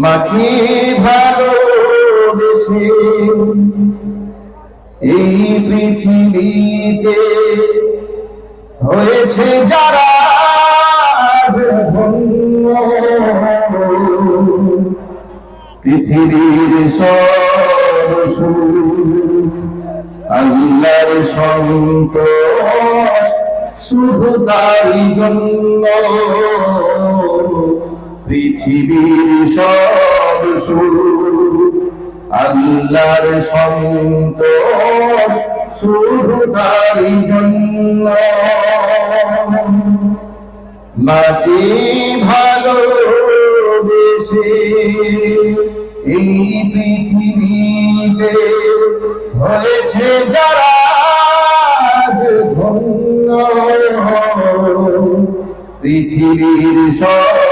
মাকে ভালোবেসে এই পৃথিবীতে হয়েছে যারা পৃথিবীর আল্লাহর সন্তোষ শুধু তারই জন্য। পৃথিবীর সব সুখ আল্লাহর সন্তোষ শুধু তারই জন্য। মাটি ভালো বেশি এই পৃথিবীতে হয়েছে যারা ধন্য। পৃথিবীর সরসু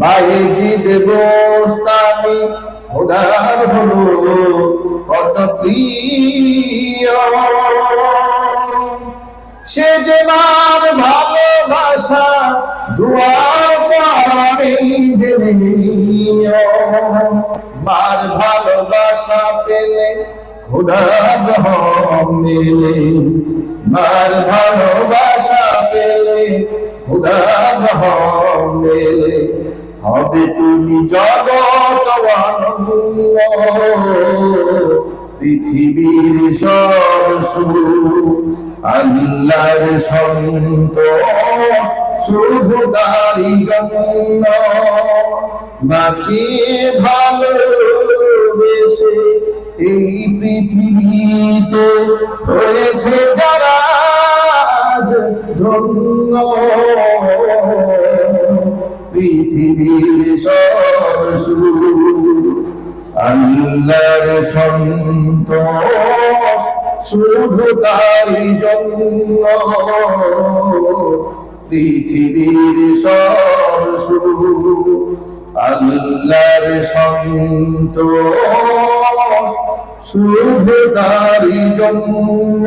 বাইজিদ গোস্তামি খোদার হলো, কত প্রিয়। সে যে মার ভালোবাসা দুয়ার নিও মার ভালোবাসা পেলে খুদা মেলে মার ভালোবাসা পেলে খুদা মেলে। হবে তুমি আনন্দ পৃথিবীর আল্লাহর সন্তোষ শুধু তারি জন্য। ভালো ভালোবেসে এই পৃথিবীতে হয়েছে যারা পৃথিবীর আল্লাহর সন্তোষ শুধু তারি জন্য। পৃথিবীর সরসু আল্লাহর সন্তোষ শুধু তারি জন্য।